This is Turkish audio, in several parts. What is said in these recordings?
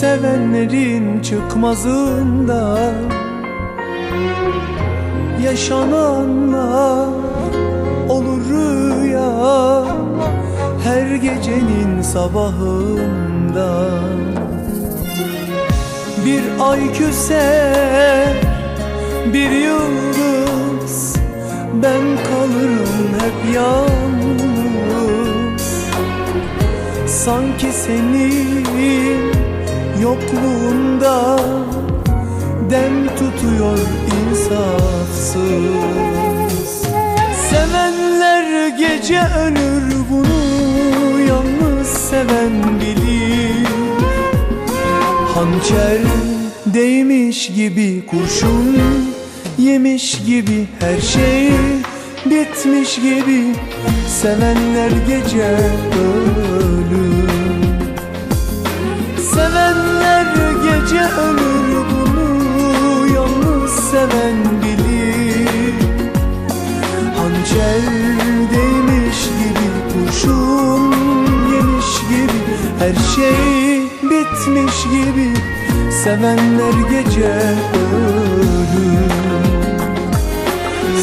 Sevenlerin çıkmazında Yaşananlar olur rüya Her gecenin sabahında. Bir ay küser bir yıldız Ben kalırım hep yalnız. Sanki senin yokluğunda Dem tutuyor insafsız. Sevenler gece ölür bunu Yalnız seven bilir. Hançer değmiş gibi kurşun Yemiş gibi her şey bitmiş gibi. Sevenler gece ölür şey bitmiş gibi Sevenler gece ölür.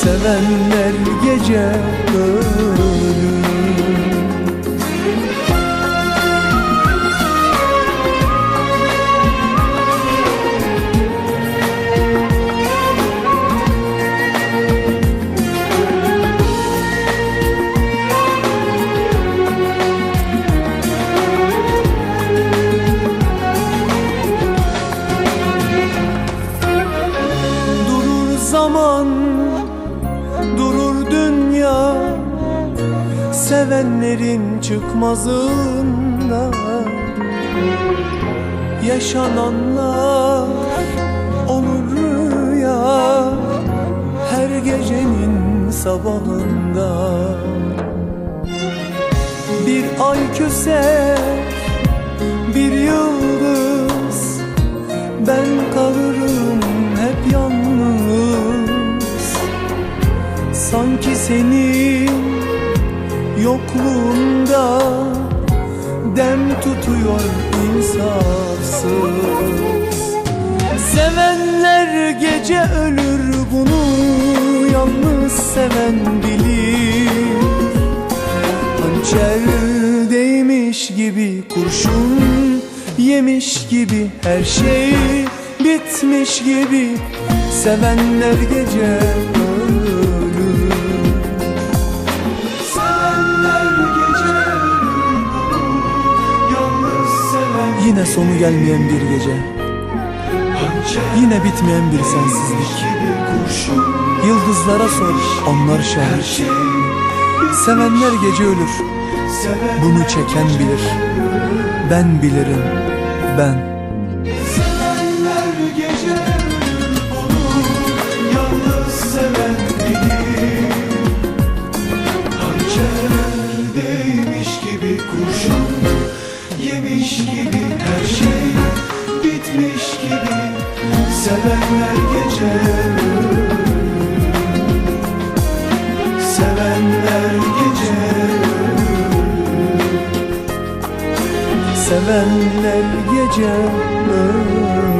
Sevenler gece ölür Sevenlerin çıkmazında Yaşananlar olur rüya Her gecenin sabahında. Bir ay küser, Sevenler gece ölür bunu Yalnız seven bilir. Hançer değmiş gibi kurşun yemiş gibi her şey bitmiş gibi. Sevenler gece ölür. Sevenler gece ölür Yine sonu gelmeyen bir gece Yine bitmeyen bir sensizlik. Yıldızlara sor onlar şahit Sevenler gece ölür. Bunu çeken bilir. Ben bilirim. Ben Sevenler gece. Ölür Sevenler gece. Ölür Sevenler gece. ölür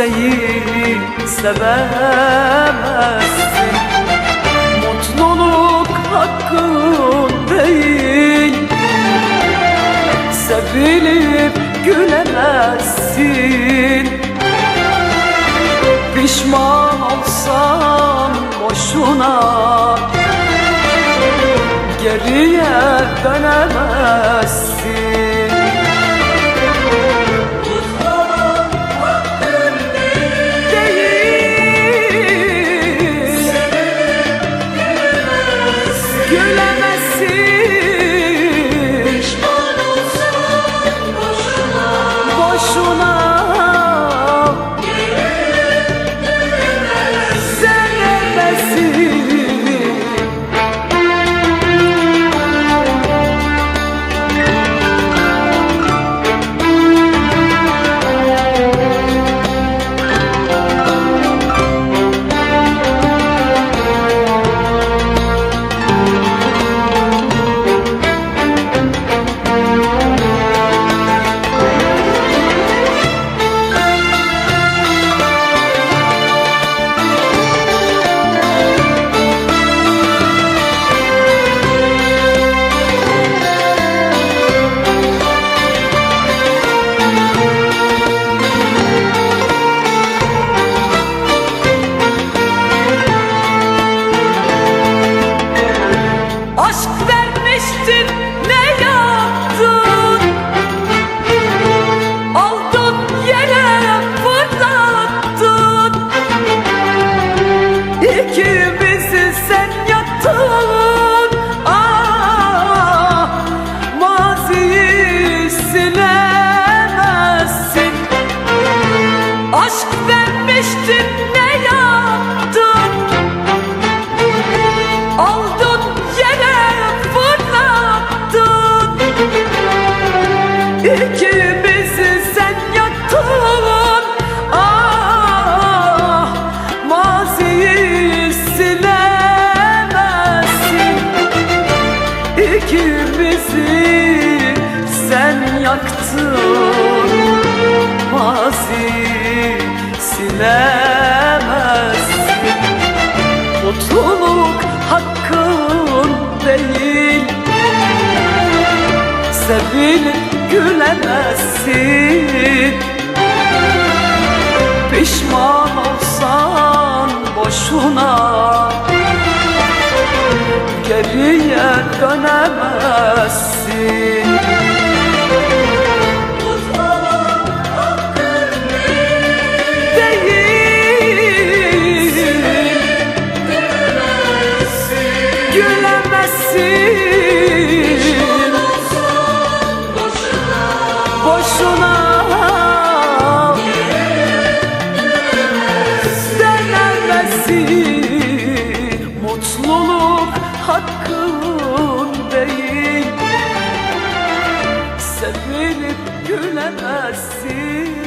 kimseyi sevemezsin. Mutluluk hakkın değil. Sevilip gülemezsin. Pişman olsan boşuna Geriye dönemezsin İkimizi yaktın. Maziyi silemezsin Mutluluk hakkın değil. Sevilip gülemezsin. Pişman olsan boşuna. Geriye dönemezsin gülemezsin boşuna mutluluk hakkın değil. Sevilip gülemezsin